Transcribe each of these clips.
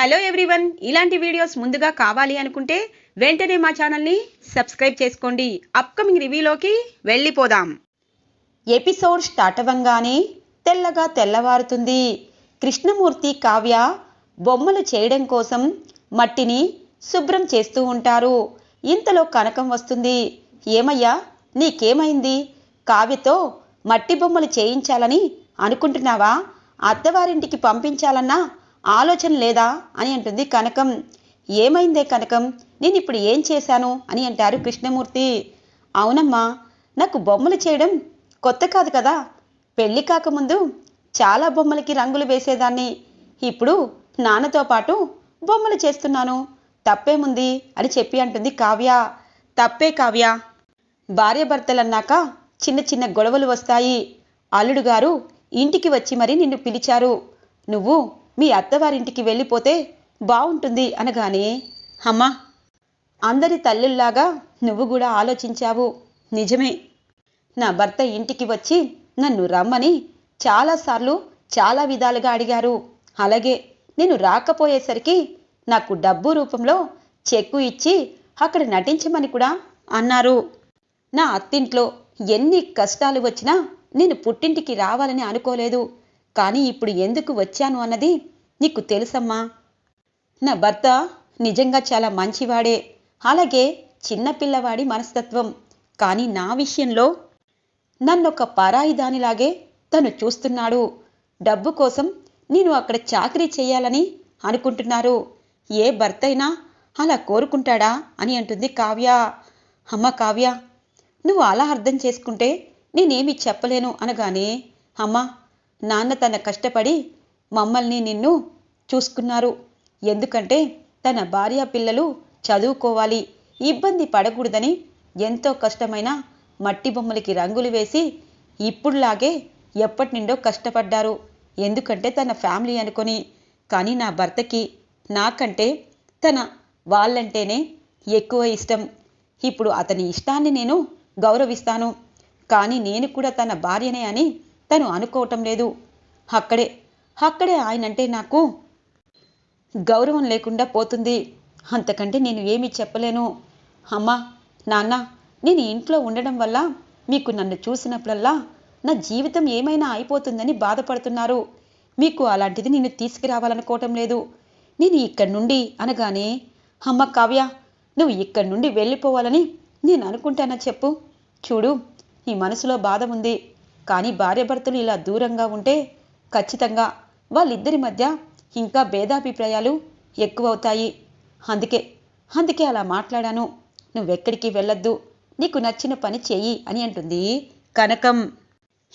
Hello everyone. ఇలాంటి videos ముందుగా కావాలి అనుకుంటే వెంటనే మా ఛానల్ని సబ్స్క్రైబ్ చేసుకోండి. అప్కమింగ్ రివ్యూలోకి వెళ్ళిపోదాం. ఎపిసోడ్ స్టార్ట్ అవ్వంగానే తెల్లగా తెల్లవారుతుంది. కృష్ణమూర్తి కావ్య బొమ్మలు చేయడం కోసం మట్టిని శుభ్రం చేస్తూ ఉంటారు. ఇంతలో కనకం వస్తుంది. ఏమయ్యా నీకేమైంది? కావ్యతో మట్టి బొమ్మలు చేయించాలని అనుకుంటున్నావా? అత్తవారింటికి పంపించాలన్నా ఆలోచన లేదా? అని అంటుంది కనకం. ఏమైందే కనకం? నేను ఇప్పుడు ఏం చేశాను? అని అంటారు కృష్ణమూర్తి. అవునమ్మా నాకు బొమ్మలు చేయడం కొత్త కాదు కదా. పెళ్ళి కాకముందు చాలా బొమ్మలకి రంగులు వేసేదాన్ని. ఇప్పుడు నాన్నతో పాటు బొమ్మలు చేస్తున్నాను. తప్పేముంది? అని చెప్పి అంటుంది కావ్య. తప్పే కావ్య. భార్యాభర్తలన్నాక చిన్న చిన్న గొడవలు వస్తాయి. అల్లుడు గారు ఇంటికి వచ్చి మరీ నిన్ను పిలిచారు. నువ్వు మీ అత్తవారింటికి వెళ్ళిపోతే బాగుంటుంది అనగానే అమ్మా అందరి తల్లుల్లాగా నువ్వు కూడా ఆలోచించావు. నిజమే. నా భర్త ఇంటికి వచ్చి నన్ను రమ్మని చాలాసార్లు చాలా విధాలుగా అడిగారు. అలాగే నేను రాకపోయేసరికి నాకు డబ్బు రూపంలో చెక్కు ఇచ్చి అక్కడ నటించమని కూడా అన్నారు. నా అత్తింట్లో ఎన్ని కష్టాలు వచ్చినా నేను పుట్టింటికి రావాలని అనుకోలేదు. కానీ ఇప్పుడు ఎందుకు వచ్చాను అన్నది నీకు తెలుసమ్మా. నా భర్త నిజంగా చాలా మంచివాడే. అలాగే చిన్నపిల్లవాడి మనస్తత్వం. కానీ నా విషయంలో నన్నొక పరాయి దానిలాగే తను చూస్తున్నాడు. డబ్బు కోసం నేను అక్కడ చాకరీ చేయాలని అనుకుంటున్నారు. ఏ భర్త అయినా అలా కోరుకుంటాడా అని అంటుంది కావ్య. అమ్మ కావ్య నువ్వు అలా అర్థం చేసుకుంటే నేనేమి చెప్పలేను అనగానే అమ్మ నాన్న తన కష్టపడి మమ్మల్ని నిన్ను చూసుకున్నారు. ఎందుకంటే తన భార్య పిల్లలు చదువుకోవాలి ఇబ్బంది పడకూడదని ఎంతో కష్టమైన మట్టి బొమ్మలకి రంగులు వేసి ఇప్పుడులాగే ఎప్పటి నుండో కష్టపడ్డారు. ఎందుకంటే తన ఫ్యామిలీ అనుకొని కానీ నా భర్తకి నాకంటే తన వాళ్ళంటేనే ఎక్కువ ఇష్టం. ఇప్పుడు అతని ఇష్టాన్ని నేను గౌరవిస్తాను. కానీ నేను కూడా తన భార్యనే అని తను అనుకోవటం లేదు. అక్కడే అక్కడే ఆయనంటే నాకు గౌరవం లేకుండా పోతుంది. అంతకంటే నేను ఏమీ చెప్పలేను. అమ్మా నాన్న నేను ఇంట్లో ఉండడం వల్ల మీకు నన్ను చూసినప్పుడల్లా నా జీవితం ఏమైనా అయిపోతుందని బాధపడుతున్నారు. మీకు అలాంటిది నేను తీసుకురావాలనుకోవటం లేదు. నేను ఇక్కడి నుండి అనగానే అమ్మ కావ్య నువ్వు ఇక్కడి నుండి వెళ్ళిపోవాలని నేను అనుకుంటానా చెప్పు. చూడు నీ మనసులో బాధ ఉంది. కానీ భార్యాభర్తలు ఇలా దూరంగా ఉంటే ఖచ్చితంగా వాళ్ళిద్దరి మధ్య ఇంకా భేదాభిప్రాయాలు ఎక్కువవుతాయి. అందుకే అందుకే అలా మాట్లాడాను. నువ్వెక్కడికి వెళ్ళొద్దు. నీకు నచ్చిన పని చెయ్యి అని అంటుంది కనకం.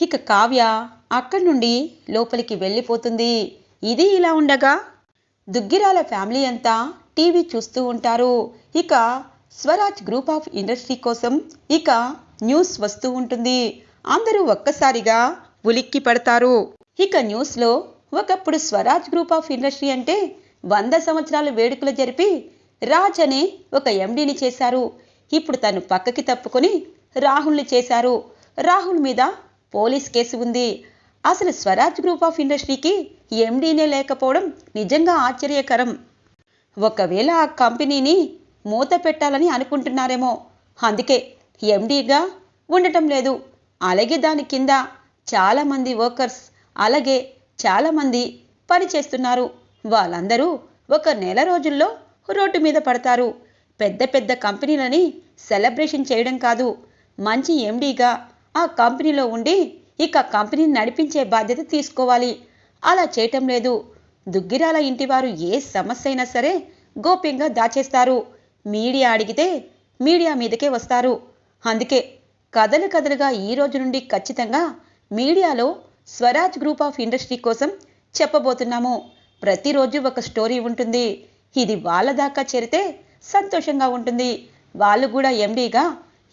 ఇక కావ్య అక్కడి నుండి లోపలికి వెళ్ళిపోతుంది. ఇది ఇలా ఉండగా దుగ్గిరాల ఫ్యామిలీ అంతా టీవీ చూస్తూ ఉంటారు. ఇక స్వరాజ్ గ్రూప్ ఆఫ్ ఇండస్ట్రీ కోసం ఇక న్యూస్ వస్తూ ఉంటుంది. అందరూ ఒక్కసారిగా ఉలిక్కి పడతారు. ఇక న్యూస్లో ఒకప్పుడు స్వరాజ్ గ్రూప్ ఆఫ్ ఇండస్ట్రీ అంటే వంద సంవత్సరాలు వేడుకలు జరిపి రాజ్ అనే ఒక ఎండీని చేశారు. ఇప్పుడు తను పక్కకి తప్పుకొని రాహుల్ని చేశారు. రాహుల్ మీద పోలీస్ కేసు ఉంది. అసలు స్వరాజ్ గ్రూప్ ఆఫ్ ఇండస్ట్రీకి ఎండీనే లేకపోవడం నిజంగా ఆశ్చర్యకరం. ఒకవేళ ఆ కంపెనీని మూత పెట్టాలని అనుకుంటున్నారేమో. అందుకే ఎండీగా ఉండటం లేదు. అలాగే దాని కింద చాలామంది వర్కర్స్ అలాగే చాలామంది పని చేస్తున్నారు వాళ్ళందరూ ఒక నెల రోజుల్లో రోడ్డు మీద పడతారు. పెద్ద పెద్ద కంపెనీలని సెలబ్రేషన్ చేయడం కాదు. మంచి ఎండీగా ఆ కంపెనీలో ఉండి ఇక కంపెనీని నడిపించే బాధ్యత తీసుకోవాలి. అలా చేయటం లేదు. దుగ్గిరాల ఇంటివారు ఏ సమస్య అయినా సరే గోప్యంగా దాచేస్తారు. మీడియా అడిగితే మీడియా మీదకే వస్తారు. అందుకే కథలు కథలుగా ఈ రోజు నుండి ఖచ్చితంగా మీడియాలో స్వరాజ్ గ్రూప్ ఆఫ్ ఇండస్ట్రీ కోసం చెప్పబోతున్నాము. ప్రతిరోజు ఒక స్టోరీ ఉంటుంది. ఇది వాళ్ళ దాకా చేరితే సంతోషంగా ఉంటుంది. వాళ్ళు కూడా ఎండీగా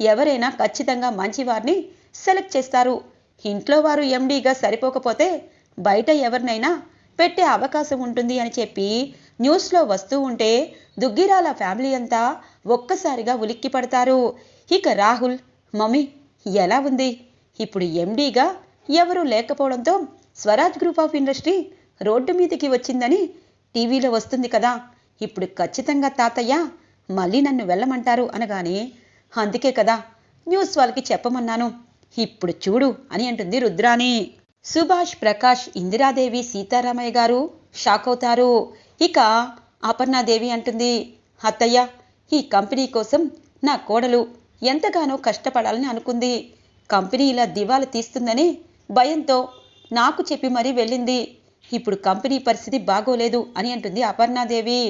ఎవరైనా ఖచ్చితంగా మంచివారిని సెలెక్ట్ చేస్తారు. ఇంట్లో వారు ఎండీగా సరిపోకపోతే బయట ఎవరినైనా పెట్టే అవకాశం ఉంటుంది అని చెప్పి న్యూస్లో వస్తూ ఉంటే దుగ్గిరాల ఫ్యామిలీ అంతా ఒక్కసారిగా ఉలిక్కి పడతారు ఇక రాహుల్ మమ్మీ ఎలా ఉంది? ఇప్పుడు ఎండీగా ఎవరూ లేకపోవడంతో Swaraj group of industry road మీదకి వచ్చిందని టీవీలో వస్తుంది కదా. ఇప్పుడు ఖచ్చితంగా తాతయ్య మళ్ళీ నన్ను వెళ్ళమంటారు అనగానే అందుకే కదా న్యూస్ వాళ్ళకి చెప్పమన్నాను. ఇప్పుడు చూడు అని అంటుంది రుద్రాణి. సుభాష్ ప్రకాష్ ఇందిరాదేవి సీతారామయ్య గారు షాక్ అవుతారు. ఇక అపర్ణాదేవి అంటుంది అత్తయ్య ఈ కంపెనీ కోసం నా కోడలు ఎంతగానో కష్టపడాలని అనుకుంది. కంపెనీ ఇలా దివాలు తీస్తుందని భయంతో నాకు చెప్పి మరీ వెళ్ళింది. ఇప్పుడు కంపెనీ పరిస్థితి బాగోలేదు అని అంటుంది అపర్ణాదేవి.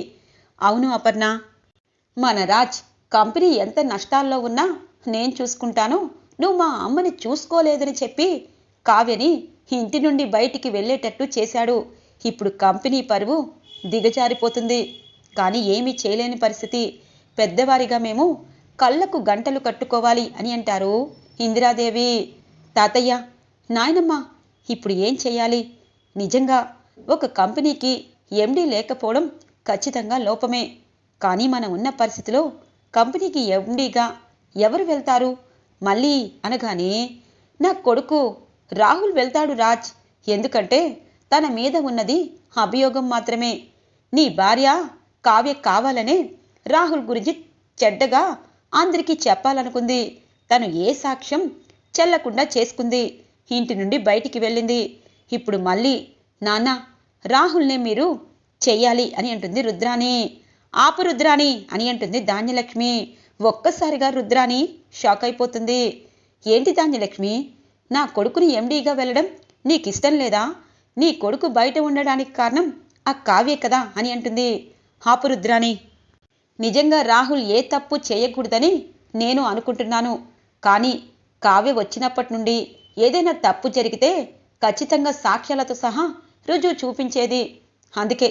అవును అపర్ణ. మన రాజ్ కంపెనీ ఎంత నష్టాల్లో ఉన్నా నేను చూసుకుంటాను. నువ్వు మా అమ్మని చూసుకోలేదని చెప్పి కావ్యని ఇంటి నుండి బయటికి వెళ్ళేటట్టు చేశాడు. ఇప్పుడు కంపెనీ పరువు దిగజారిపోతుంది. కానీ ఏమీ చేయలేని పరిస్థితి. పెద్దవారిగా మేము కళ్ళకు గంటలు కట్టుకోవాలి అని అంటారు. ఇందిరాదేవి తాతయ్య నాయనమ్మ ఇప్పుడు ఏం చేయాలి? నిజంగా ఒక కంపెనీకి ఎండీ లేకపోవడం ఖచ్చితంగా లోపమే. కానీ మనం ఉన్న పరిస్థితిలో కంపెనీకి ఎండీగా ఎవరు వెళ్తారు? మళ్ళీ అనగానే నా కొడుకు రాహుల్ వెళ్తాడు రాజ్. ఎందుకంటే తన మీద ఉన్నది అభియోగం మాత్రమే. నీ భార్య కావ్య కావాలనే రాహుల్ గురించి చెడ్డగా అందరికీ చెప్పాలనుకుంది. తను ఏ సాక్ష్యం చెల్లకుండా చేసుకుంది. ఇంటి నుండి బయటికి వెళ్ళింది. ఇప్పుడు మళ్ళీ నాన్న రాహుల్నే మీరు చెయ్యాలి అని అంటుంది రుద్రాణి. ఆపు రుద్రాణి అని అంటుంది ధాన్యలక్ష్మి. ఒక్కసారిగా రుద్రాణి షాక్ అయిపోతుంది. ఏంటి ధాన్యలక్ష్మి? నా కొడుకుని ఎండీగా వెళ్ళడం నీకు ఇష్టం లేదా? నీ కొడుకు బయట ఉండడానికి కారణం ఆ కావ్యే కదా అని అంటుంది. ఆపు రుద్రాణి నిజంగా రాహుల్ ఏ తప్పు చేయకూడదని నేను అనుకుంటున్నాను. కానీ కావ్య వచ్చినప్పటి నుండి ఏదైనా తప్పు జరిగితే ఖచ్చితంగా సాక్ష్యాలతో సహా రుజువు చూపించేది. అందుకే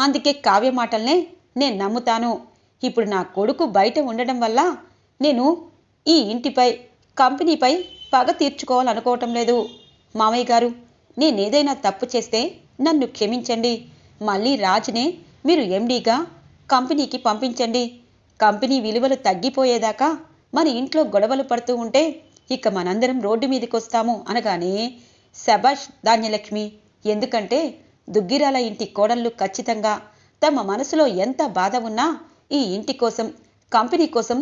అందుకే కావ్య మాటల్నే నేను నమ్ముతాను. ఇప్పుడు నా కొడుకు బయట ఉండడం వల్ల నేను ఈ ఇంటిపై కంపెనీపై పగ తీర్చుకోవాలనుకోవటం లేదు. మామయ్య గారు నేనేదైనా తప్పు చేస్తే నన్ను క్షమించండి. మళ్ళీ రాజునే మీరు ఎండీగా కంపెనీకి పంపించండి. కంపెనీ విలువలు తగ్గిపోయేదాకా మన ఇంట్లో గొడవలు పడుతూ ఉంటే ఇక మనందరం రోడ్డు మీదకి వస్తాము అనగానే శబాష్ ధాన్యలక్ష్మి ఎందుకంటే దుగ్గిరాల ఇంటి కోడళ్ళు ఖచ్చితంగా తమ మనసులో ఎంత బాధ ఉన్నా ఈ ఇంటి కోసం కంపెనీ కోసం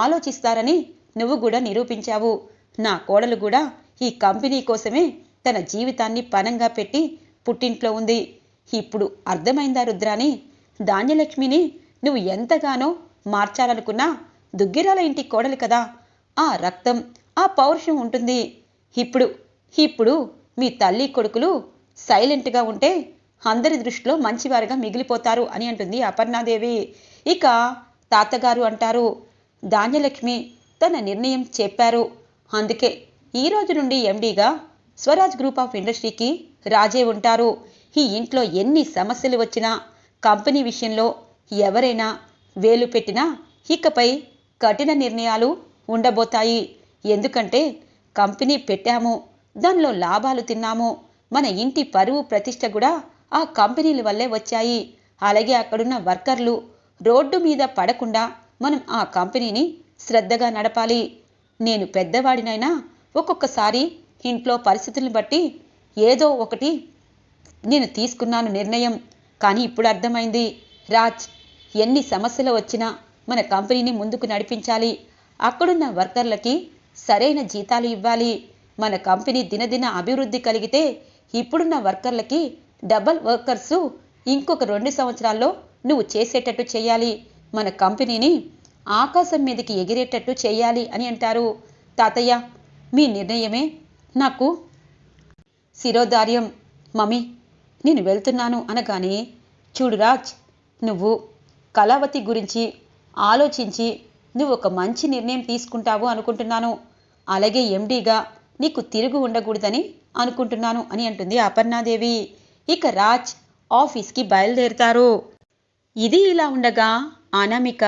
ఆలోచిస్తారని నువ్వు కూడా నిరూపించావు. నా కోడలు కూడా ఈ కంపెనీ కోసమే తన జీవితాన్ని పనంగా పెట్టి పుట్టింట్లో ఉంది. ఇప్పుడు అర్థమైందా రుద్రాని ధాన్యలక్ష్మిని నువ్వు ఎంతగానో మార్చాలనుకున్నా దుగ్గిరాల ఇంటి కోడలు కదా. ఆ రక్తం ఆ పౌరుషం ఉంటుంది. ఇప్పుడు ఇప్పుడు మీ తల్లి కొడుకులు సైలెంట్గా ఉంటే అందరి దృష్టిలో మంచివారుగా మిగిలిపోతారు అని అంటుంది అపర్ణాదేవి. ఇక తాతగారు అంటారు ధాన్యలక్ష్మి తన నిర్ణయం చెప్పారు. అందుకే ఈ రోజు నుండి ఎండీగా స్వరాజ్ గ్రూప్ ఆఫ్ ఇండస్ట్రీకి రాజే ఉంటారు. ఈ ఇంట్లో ఎన్ని సమస్యలు వచ్చినా కంపెనీ విషయంలో ఎవరైనా వేలు పెట్టినా ఇకపై కఠిన నిర్ణయాలు ఉండబోతాయి. ఎందుకంటే కంపెనీ పెట్టాము దానిలో లాభాలు తిన్నాము మన ఇంటి పరువు ప్రతిష్ట కూడా ఆ కంపెనీల వల్లే వచ్చాయి. అలాగే అక్కడున్న వర్కర్లు రోడ్డు మీద పడకుండా మనం ఆ కంపెనీని శ్రద్ధగా నడపాలి. నేను పెద్దవాడినైనా ఒక్కొక్కసారి ఇంట్లో పరిస్థితులను బట్టి ఏదో ఒకటి నేను తీసుకున్నాను నిర్ణయం. కానీ ఇప్పుడు అర్థమైంది. రాజ్ ఎన్ని సమస్యలు వచ్చినా మన కంపెనీని ముందుకు నడిపించాలి. అక్కడున్న వర్కర్లకి సరైన జీతాలు ఇవ్వాలి. మన కంపెనీ దినదిన అభివృద్ధి కలిగితే ఇప్పుడున్న వర్కర్లకి డబల్ వర్కర్సు ఇంకొక రెండు సంవత్సరాల్లో నువ్వు చేసేటట్టు చేయాలి. మన కంపెనీని ఆకాశం మీదకి ఎగిరేటట్టు చేయాలి అని అంటారు. తాతయ్య మీ నిర్ణయమే నాకు శిరోధార్యం. మమ్మీ నేను వెళ్తున్నాను అనగానే చూడు రాజ్ నువ్వు కళావతి గురించి ఆలోచించి నువ్వు ఒక మంచి నిర్ణయం తీసుకుంటావు అనుకుంటున్నాను. అలాగే ఎండీగా నీకు తిరుగు ఉండకూడదని అనుకుంటున్నాను అని అంటుంది అపర్ణాదేవి. ఇక రాజ్ ఆఫీస్కి బయలుదేరుతారు. ఇది ఇలా ఉండగా అనామిక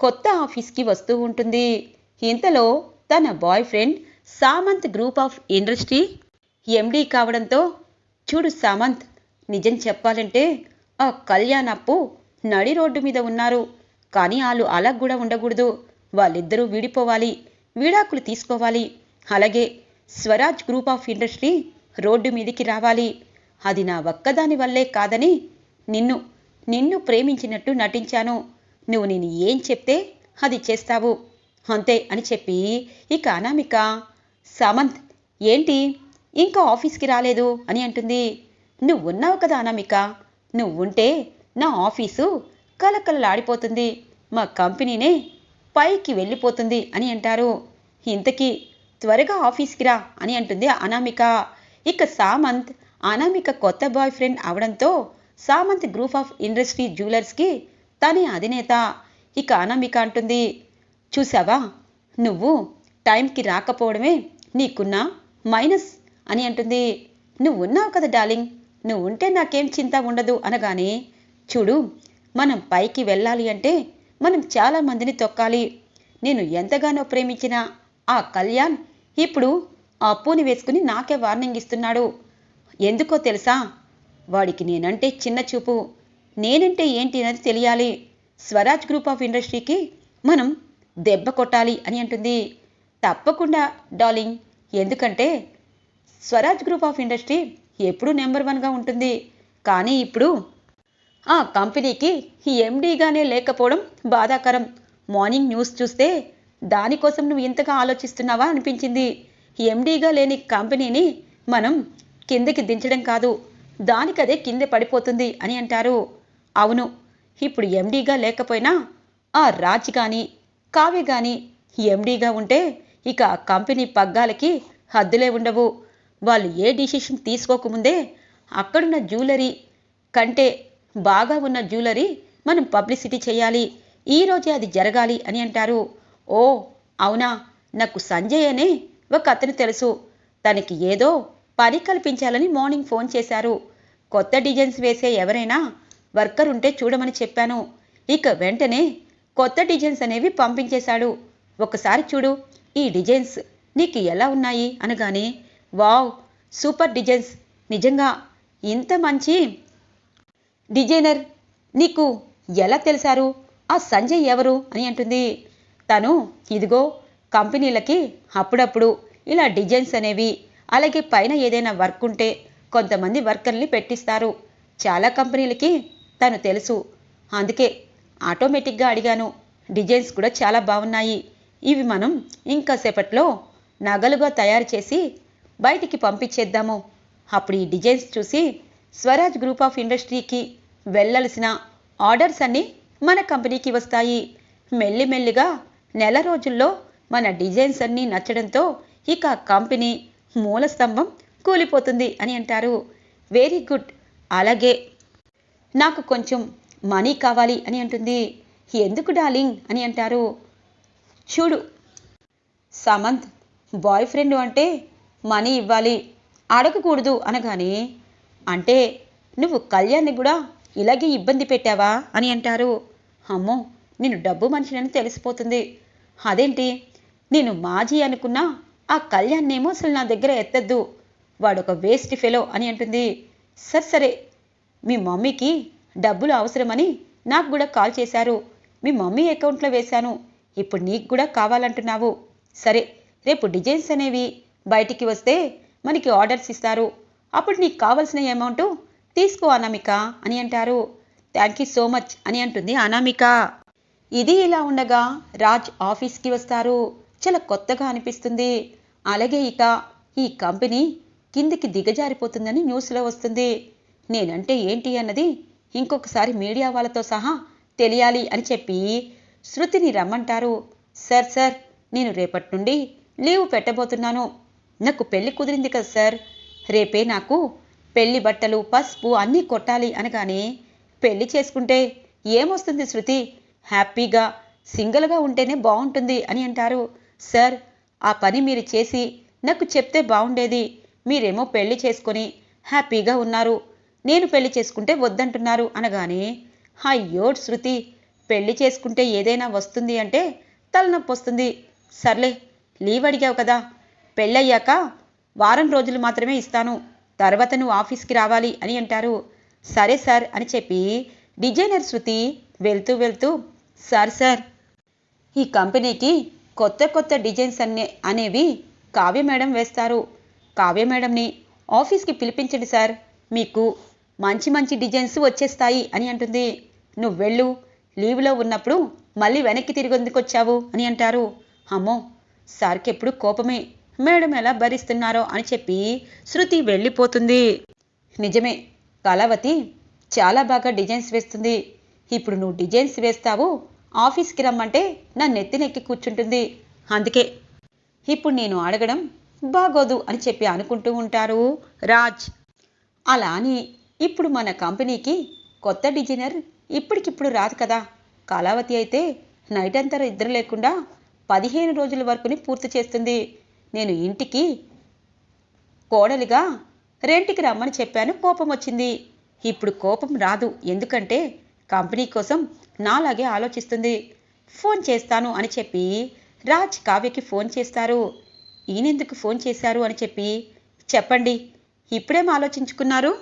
కొత్త ఆఫీస్కి వస్తూ ఉంటుంది. ఇంతలో తన boyfriend Samant group of industry MD కావడంతో చూడు సామంత్ నిజం చెప్పాలంటే ఆ కళ్యాణప్పు నడి రోడ్డు మీద ఉన్నారు. కానీ వాళ్ళు అలా కూడా ఉండకూడదు. వాళ్ళిద్దరూ విడిపోవాలి. విడాకులు తీసుకోవాలి. అలాగే Swaraj group of industry road మీదికి రావాలి. అది నా ఒక్కదాని వల్లే కాదని నిన్ను నిన్ను ప్రేమించినట్టు నటించాను. నువ్వు నేను ఏం చెప్తే అది చేస్తావు. అంతే అని చెప్పి ఇక అనామిక సామంత్ ఏంటి? ఇంకా ఆఫీస్కి రాలేదు అని అంటుంది. నువ్వు ఉన్నావు కదా అనామిక. నువ్వుంటే నా ఆఫీసు కలకలలాడిపోతుంది మా కంపెనీనే పైకి వెళ్ళిపోతుంది అని అంటారు. ఇంతకీ త్వరగా ఆఫీస్కి రా అని అంటుంది అనామిక. ఇక సామంత్ అనామిక కొత్త బాయ్ ఫ్రెండ్ అవడంతో సామంత్ గ్రూప్ ఆఫ్ ఇండస్ట్రీ జ్యువెలర్స్కి తనే అధినేత. ఇక అనామిక అంటుంది చూసావా నువ్వు టైంకి రాకపోవడమే నీకున్న మైనస్ అని అంటుంది. నువ్వు ఉన్నావు కదా డార్లింగ్? నువ్వు ఉంటే నాకేం చింత ఉండదు అనగానే చూడు మనం పైకి వెళ్ళాలి అంటే మనం చాలా మందిని తొక్కాలి. నేను ఎంతగానో ప్రేమించిన ఆ కళ్యాణ్ ఇప్పుడు ఆ అప్పుని వేసుకుని నాకే వార్నింగ్ ఇస్తున్నాడు. ఎందుకో తెలుసా? వాడికి నేనంటే చిన్న చూపు. నేనంటే ఏంటి అనేది తెలియాలి. స్వరాజ్ గ్రూప్ ఆఫ్ ఇండస్ట్రీకి మనం దెబ్బ కొట్టాలి అని అంటుంది. తప్పకుండా డార్లింగ్. ఎందుకంటే స్వరాజ్ గ్రూప్ ఆఫ్ ఇండస్ట్రీ ఎప్పుడూ నెంబర్ వన్గా ఉంటుంది. కానీ ఇప్పుడు ఆ కంపెనీకి ఎండీగానే లేకపోవడం బాధాకరం. మార్నింగ్ న్యూస్ చూస్తే దానికోసం నువ్వు ఇంతగా ఆలోచిస్తున్నావా అనిపించింది. ఎండీగా లేని కంపెనీని మనం కిందకి దించడం కాదు దానికదే కింద పడిపోతుంది అని అంటారు. అవును ఇప్పుడు ఎండీగా లేకపోయినా ఆ రాజ్ కానీ కావ్య కానీ ఎండీగా ఉంటే ఇక ఆ కంపెనీ పగ్గాలకి హద్దులే ఉండవు. వాళ్ళు ఏ డిసిషన్ తీసుకోకముందే అక్కడున్న జ్యువెలరీ కంటే బాగా ఉన్న జ్యువెలరీ మనం పబ్లిసిటీ చేయాలి. ఈ రోజే అది జరగాలి అని అంటారు. ఓ అవునా? నాకు సంజయ్ అనే ఒక అతను తెలుసు. తనకి ఏదో పని కల్పించాలని మార్నింగ్ ఫోన్ చేశారు. కొత్త డిజైన్స్ వేసే ఎవరైనా వర్కర్ ఉంటే చూడమని చెప్పాను. ఇక వెంటనే కొత్త డిజైన్స్ అనేవి పంపించేశాడు. ఒకసారి చూడు ఈ డిజైన్స్ నీకు ఎలా ఉన్నాయి? అనగానే వావ్ సూపర్ డిజైన్స్. నిజంగా ఇంత మంచి డిజైనర్ నీకు ఎలా తెలిసారు? ఆ సంజయ్ ఎవరు అని అంటుంది. తను ఇదిగో కంపెనీలకి అప్పుడప్పుడు ఇలా డిజైన్స్ అనేవి అలాగే పైన ఏదైనా వర్క్ ఉంటే కొంతమంది వర్కర్ని పెట్టిస్తారు. చాలా కంపెనీలకి తను తెలుసు. అందుకే ఆటోమేటిక్గా అడిగాను. డిజైన్స్ కూడా చాలా బాగున్నాయి. ఇవి మనం ఇంకా సేపట్లో నగలుగా తయారు చేసి బయటికి పంపించేద్దాము. అప్పుడు ఈ డిజైన్స్ చూసి స్వరాజ్ గ్రూప్ ఆఫ్ ఇండస్ట్రీకి వెళ్ళాల్సిన ఆర్డర్స్ అన్నీ మన కంపెనీకి వస్తాయి. మెల్లిమెల్లిగా నెల రోజుల్లో మన డిజైన్స్ అన్నీ నచ్చడంతో ఇక కంపెనీ మూల స్తంభం కూలిపోతుంది అని అంటారు. Very good. అలాగే నాకు కొంచెం మనీ కావాలి అని అంటుంది. ఎందుకు డార్లింగ్? అని అంటారు. చూడు సమంత్ బాయ్ ఫ్రెండ్ అంటే మనీ ఇవ్వాలి. అడగకూడదు అనగానే అంటే నువ్వు కళ్యాణ్ని కూడా ఇలాగే ఇబ్బంది పెట్టావా? అని అంటారు. అమ్మో నేను డబ్బు మనిషినని తెలిసిపోతుంది. అదేంటి? నేను మాజీ అనుకున్నా ఆ కళ్యాణ్నేమో అసలు నా దగ్గర ఎత్తద్దు. వాడొక వేస్ట్ ఫెలో అని అంటుంది. సరే సరే మీ మమ్మీకి డబ్బులు అవసరమని నాకు కూడా కాల్ చేశారు. మీ మమ్మీ అకౌంట్లో వేశాను. ఇప్పుడు నీకు కూడా కావాలంటున్నావు. సరే రేపు డిజైన్స్ అనేవి బయటికి వస్తే మనకి ఆర్డర్స్ ఇస్తారు. అప్పుడు నీకు కావాల్సిన అమౌంట్ తీసుకో అనామిక అని అంటారు. థ్యాంక్ యూ సో మచ్ అని అంటుంది అనామిక. ఇది ఇలా ఉండగా రాజ్ ఆఫీస్కి వస్తారు. చాలా కొత్తగా అనిపిస్తుంది. అలాగే ఇక ఈ కంపెనీ కిందికి దిగజారిపోతుందని న్యూస్లో వస్తుంది. నేనంటే ఏంటి అన్నది ఇంకొకసారి మీడియా వాళ్ళతో సహా తెలియాలి అని చెప్పి శృతిని రమ్మంటారు. సార్ సార్ నేను రేపటి నుండి లీవ్ పెట్టబోతున్నాను. నాకు పెళ్ళి కుదిరింది కదా సార్. రేపే నాకు పెళ్ళి బట్టలు పసుపు అన్నీ కొట్టాలి అనగానే పెళ్ళి చేసుకుంటే ఏమొస్తుంది శృతి? హ్యాపీగా సింగిల్గా ఉంటేనే బాగుంటుంది అని అంటారు. సార్ ఆ పని మీరు చేసి నాకు చెప్తే బాగుండేది. మీరేమో పెళ్ళి చేసుకొని హ్యాపీగా ఉన్నారు. నేను పెళ్ళి చేసుకుంటే వద్దంటున్నారు అనగానే అయ్యో శృతి పెళ్ళి చేసుకుంటే ఏదైనా వస్తుంది అంటే తలనొప్పి వస్తుంది. సర్లే లీవ్ అడిగావు కదా. పెళ్ళయ్యాక వారం రోజులు మాత్రమే ఇస్తాను. తర్వాత నువ్వు ఆఫీస్కి రావాలి అని అంటారు. సరే సార్ అని చెప్పి డిజైనర్ శృతి వెళ్తూ వెళ్తూ సార్ సార్ ఈ కంపెనీకి కొత్త కొత్త డిజైన్స్ అనే అనేవి కావ్య మేడం వేస్తారు. కావ్య మేడంని ఆఫీస్కి పిలిపించండి సార్. మీకు మంచి మంచి డిజైన్స్ వచ్చేస్తాయి అని అంటుంది. నువ్వు వెళ్ళు. లీవ్లో ఉన్నప్పుడు మళ్ళీ వెనక్కి తిరిగి ఎందుకు వచ్చావు అని అంటారు. అమ్మో! సార్కి ఎప్పుడు కోపమే. మేడం ఎలా భరిస్తున్నారో అని చెప్పి శృతి వెళ్ళిపోతుంది. నిజమే కళావతి చాలా బాగా డిజైన్స్ వేస్తుంది. ఇప్పుడు నువ్వు డిజైన్స్ వేస్తావు ఆఫీస్కి రమ్మంటే నా నెత్తినెక్కి కూర్చుంటుంది. అందుకే ఇప్పుడు నేను అడగడం బాగోదు అని చెప్పి అనుకుంటూ ఉంటారు రాజ్. అలా అని ఇప్పుడు మన కంపెనీకి కొత్త డిజైనర్ ఇప్పటికిప్పుడు రాదు కదా. కళావతి అయితే నైట్ అంతా ఇద్దరు లేకుండా పదిహేను రోజుల వరకుని పూర్తి చేస్తుంది. నేను ఇంటికి కోడలిగా రెంటికి రమ్మని చెప్పాను. కోపం వచ్చింది. ఇప్పుడు కోపం రాదు. ఎందుకంటే కంపెనీ కోసం నాలాగే ఆలోచిస్తుంది. ఫోన్ చేస్తాను అని చెప్పి రాజ్ కావ్యకి ఫోన్ చేస్తారు. ఈయనెందుకు ఫోన్ చేశారు అని చెప్పి చెప్పండి. ఇప్పుడేం ఆలోచించుకున్నారు?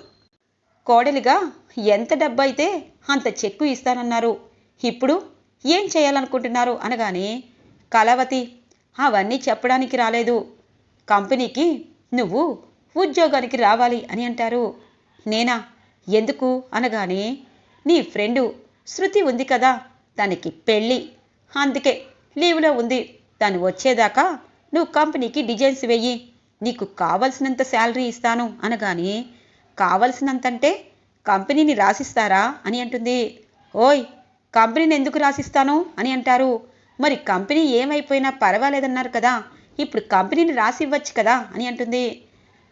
కోడలిగా ఎంత డబ్బు అయితే అంత చెక్కు ఇస్తానన్నారు. ఇప్పుడు ఏం చేయాలనుకుంటున్నారు? అనగానే కళావతి అవన్నీ చెప్పడానికి రాలేదు. కంపెనీకి నువ్వు ఉద్యోగానికి రావాలి అని అంటారు. నేనా? ఎందుకు? అనగానే నీ ఫ్రెండు శృతి ఉంది కదా తనకి పెళ్ళి. అందుకే లీవ్లో ఉంది. తను వచ్చేదాకా నువ్వు కంపెనీకి డిజైన్స్ వెయ్యి నీకు కావలసినంత శాలరీ ఇస్తాను అనగానే కావలసినంతంటే కంపెనీని రాసిస్తారా అని అంటుంది. ఓయ్ కంపెనీని ఎందుకు రాసిస్తాను అని అంటారు. మరి కంపెనీ ఏమైపోయినా పర్వాలేదన్నారు కదా. ఇప్పుడు కంపెనీని రాసి ఇవ్వచ్చు కదా అని అంటుంది.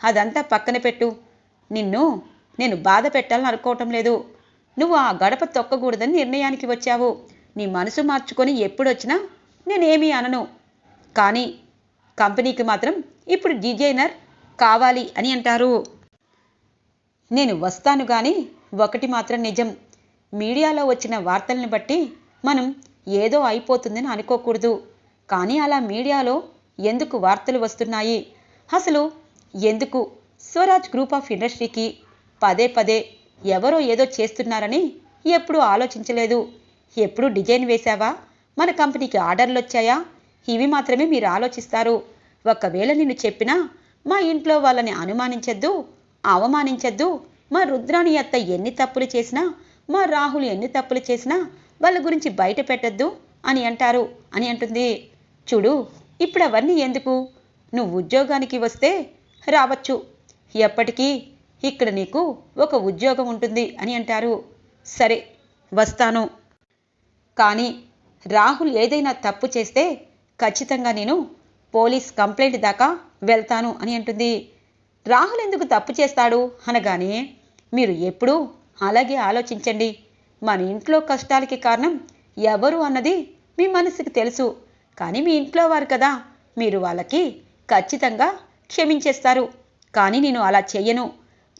అదంతా పక్కన పెట్టు. నిన్ను నేను బాధ పెట్టాలని అనుకోవటం లేదు. నువ్వు ఆ గడప తొక్కకూడదని నిర్ణయానికి వచ్చావు. నీ మనసు మార్చుకొని ఎప్పుడొచ్చినా నేనేమీ అనను. కానీ కంపెనీకి మాత్రం ఇప్పుడు డిజైనర్ కావాలి అని అంటారు. నేను వస్తాను కానీ ఒకటి మాత్రం నిజం. మీడియాలో వచ్చిన వార్తల్ని బట్టి మనం ఏదో అయిపోతుందని అనుకోకూడదు. కానీ అలా మీడియాలో ఎందుకు వార్తలు వస్తున్నాయి? అసలు ఎందుకు? స్వరాజ్ గ్రూప్ ఆఫ్ ఇండస్ట్రీకి పదే పదే ఎవరో ఏదో చేస్తున్నారని ఎప్పుడూ ఆలోచించలేదు. ఎప్పుడు డిజైన్ వేశావా? మన కంపెనీకి ఆర్డర్లు వచ్చాయా? ఇవి మాత్రమే మీరు ఆలోచిస్తారు. ఒకవేళ నేను చెప్పినా మా ఇంట్లో వాళ్ళని అనుమానించద్దు అవమానించద్దు. మా రుద్రాని అత్త ఎన్ని తప్పులు చేసినా మా రాహుల్ ఎన్ని తప్పులు చేసినా వాళ్ళ గురించి బయట పెట్టద్దు అని అంటారు అని అంటుంది. చూడు ఇప్పుడు అవన్నీ ఎందుకు? నువ్వు ఉద్యోగానికి వస్తే రావచ్చు. ఎప్పటికీ ఇక్కడ నీకు ఒక ఉద్యోగం ఉంటుంది అని అంటారు. సరే వస్తాను. కానీ రాహుల్ ఏదైనా తప్పు చేస్తే ఖచ్చితంగా నేను పోలీస్ కంప్లైంట్ దాకా వెళ్తాను అని అంటుంది. రాహుల్ ఎందుకు తప్పు చేస్తాడు అనగానే మీరు ఎప్పుడూ అలాగే ఆలోచించండి. మన ఇంట్లో కష్టాలకి కారణం ఎవరు అన్నది మీ మనసుకి తెలుసు. కానీ మీ ఇంట్లో వారు కదా మీరు వాళ్ళకి ఖచ్చితంగా క్షమించేస్తారు. కానీ నేను అలా చెయ్యను.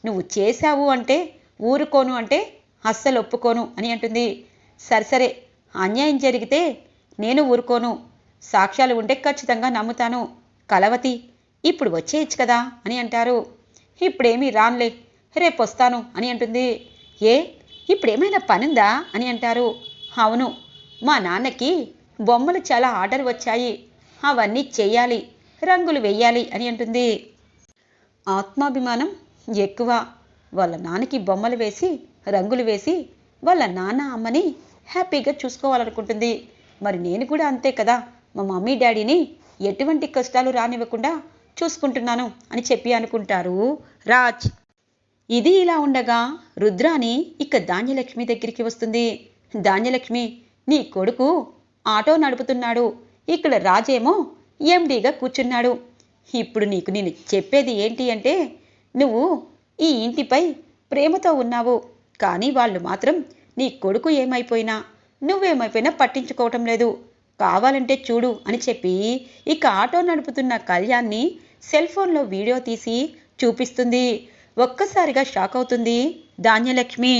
నువ్వు చేశావు అంటే ఊరుకోను అంటే అస్సలు ఒప్పుకోను అని అంటుంది. సరే సరే అన్యాయం జరిగితే నేను ఊరుకోను. సాక్ష్యాలు ఉంటే ఖచ్చితంగా నమ్ముతాను. కలవతి ఇప్పుడు వచ్చేయచ్చు కదా అని అంటారు. ఇప్పుడేమీ రాన్లే రేపు వస్తాను అని అంటుంది. ఏ? ఇప్పుడేమైనా పనుందా అని అంటారు. అవును మా నాన్నకి బొమ్మలు చాలా ఆర్డర్ వచ్చాయి. అవన్నీ చేయాలి రంగులు వెయ్యాలి అని అంటుంది. ఆత్మాభిమానం ఎక్కువ. వాళ్ళ నాన్నకి బొమ్మలు వేసి రంగులు వేసి వాళ్ళ నాన్న అమ్మని హ్యాపీగా చూసుకోవాలనుకుంటుంది. మరి నేను కూడా అంతే కదా మా మమ్మీ డాడీని ఎటువంటి కష్టాలు రానివ్వకుండా చూసుకుంటున్నాను అని చెప్పి అనుకుంటారు రాజ్. ఇది ఇలా ఉండగా రుద్రాని ఇక ధాన్యలక్ష్మి దగ్గరికి వస్తుంది. ధాన్యలక్ష్మి నీ కొడుకు ఆటో నడుపుతున్నాడు. ఇక్కడ రాజేమో ఎండీగా కూర్చున్నాడు. ఇప్పుడు నీకు నేను చెప్పేది ఏంటి అంటే నువ్వు ఈ ఇంటిపై ప్రేమతో ఉన్నావు. కానీ వాళ్ళు మాత్రం నీ కొడుకు ఏమైపోయినా నువ్వేమైపోయినా పట్టించుకోవటం లేదు. కావాలంటే చూడు అని చెప్పి ఇక ఆటో నడుపుతున్న కళ్యాణ్ని సెల్ ఫోన్లో వీడియో తీసి చూపిస్తుంది. ఒక్కసారిగా షాక్ అవుతుంది ధాన్యలక్ష్మి.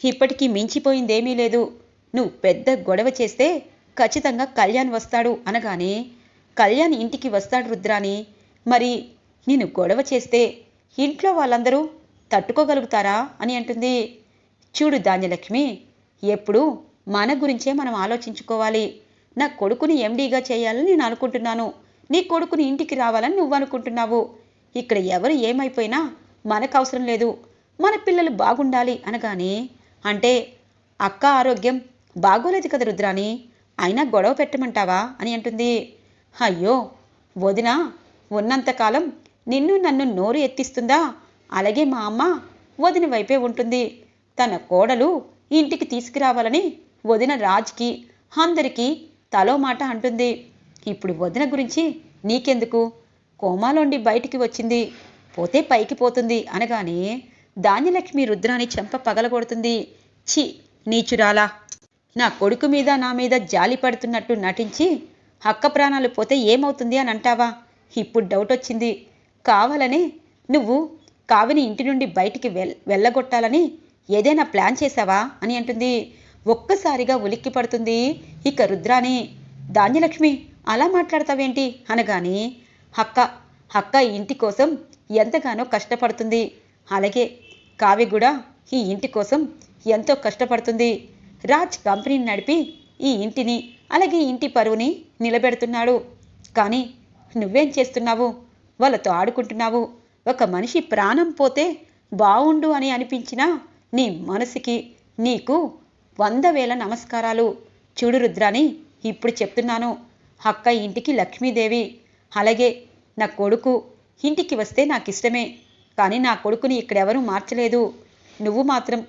ఇప్పటికీ మించిపోయిందేమీ లేదు. నువ్వు పెద్ద గొడవ చేస్తే ఖచ్చితంగా కళ్యాణ్ వస్తాడు అనగానే కళ్యాణ్ ఇంటికి వస్తాడు రుద్రాని మరి నేను గొడవ చేస్తే ఇంట్లో వాళ్ళందరూ తట్టుకోగలుగుతారా అని అంటుంది. చూడు ధాన్యలక్ష్మి ఎప్పుడు మన గురించే మనం ఆలోచించుకోవాలి. నా కొడుకుని ఎండీగా చేయాలని నేను అనుకుంటున్నాను. నీ కొడుకుని ఇంటికి రావాలని నువ్వు అనుకుంటున్నావు. ఇక్కడ ఎవరు ఏమైపోయినా మనకు అవసరం లేదు. మన పిల్లలు బాగుండాలి అనగానే అంటే అక్క ఆరోగ్యం బాగోలేదు కదా రుద్రాని అయినా గొడవ పెట్టమంటావా అని అంటుంది. అయ్యో వదిన ఉన్నంతకాలం నిన్ను నన్ను నోరు ఎత్తిస్తుందా? అలాగే మా అమ్మ వదిన వైపే ఉంటుంది. తన కోడలు ఇంటికి తీసుకురావాలని వదిన రాజ్కి అందరికీ తలో మాట అంటుంది. ఇప్పుడు వదిన గురించి నీకెందుకు? కోమాలోండి బయటికి వచ్చింది. పోతే పైకి పోతుంది అనగానే ధాన్యలక్ష్మి రుద్రాని చెంప పగలగొడుతుంది. ఛీ నీచురాలా నా కొడుకు మీద నా మీద జాలి పడుతున్నట్టు నటించి హక్క ప్రాణాలు పోతే ఏమవుతుంది అని అంటావా? ఇప్పుడు డౌట్ వచ్చింది. కావాలని నువ్వు కావిని ఇంటి నుండి బయటికి వెల్ వెళ్ళగొట్టాలని ఏదైనా ప్లాన్ చేశావా? అని అంటుంది. ఒక్కసారిగా ఉలిక్కి పడుతుంది ఇక రుద్రాని. ధాన్యలక్ష్మి అలా మాట్లాడతావేంటి? అనగాని హక్క హక్క ఇంటి కోసం ఎంతగానో కష్టపడుతుంది. అలాగే కావ్య కూడా ఈ ఇంటి కోసం ఎంతో కష్టపడుతుంది. రాజ్ కంపెనీని నడిపి ఈ ఇంటిని అలాగే ఇంటి పరువుని నిలబెడుతున్నాడు. కానీ నువ్వేం చేస్తున్నావు? వాళ్ళతో ఆడుకుంటున్నావు. ఒక మనిషి ప్రాణం పోతే బావుండు అని అనిపించినా నీ మనసుకి నీకు వంద వేల నమస్కారాలు. చూడు రుద్రాని ఇప్పుడు చెప్తున్నాను. అక్క ఇంటికి లక్ష్మీదేవి అలాగే నా కొడుకు ఇంటికి వస్తే నాకు ఇష్టమే కానీ నా కొడుకుని ఇక్కడెవరూ మార్చలేదు. నువ్వు మాత్రం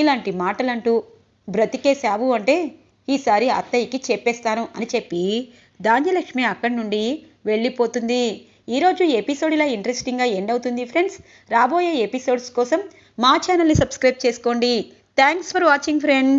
ఇలాంటి మాటలంటూ బ్రతికేశావు అంటే ఈసారి అత్తయ్యకి చెప్పేస్తాను అని చెప్పి ధాన్యలక్ష్మి అక్కడి నుండి వెళ్ళిపోతుంది. ఈరోజు ఎపిసోడ్ ఇలా ఇంట్రెస్టింగ్గా ఎండ్ అవుతుంది ఫ్రెండ్స్. రాబోయే ఎపిసోడ్స్ కోసం మా ఛానల్ని సబ్స్క్రైబ్ చేసుకోండి. Thanks for watching friends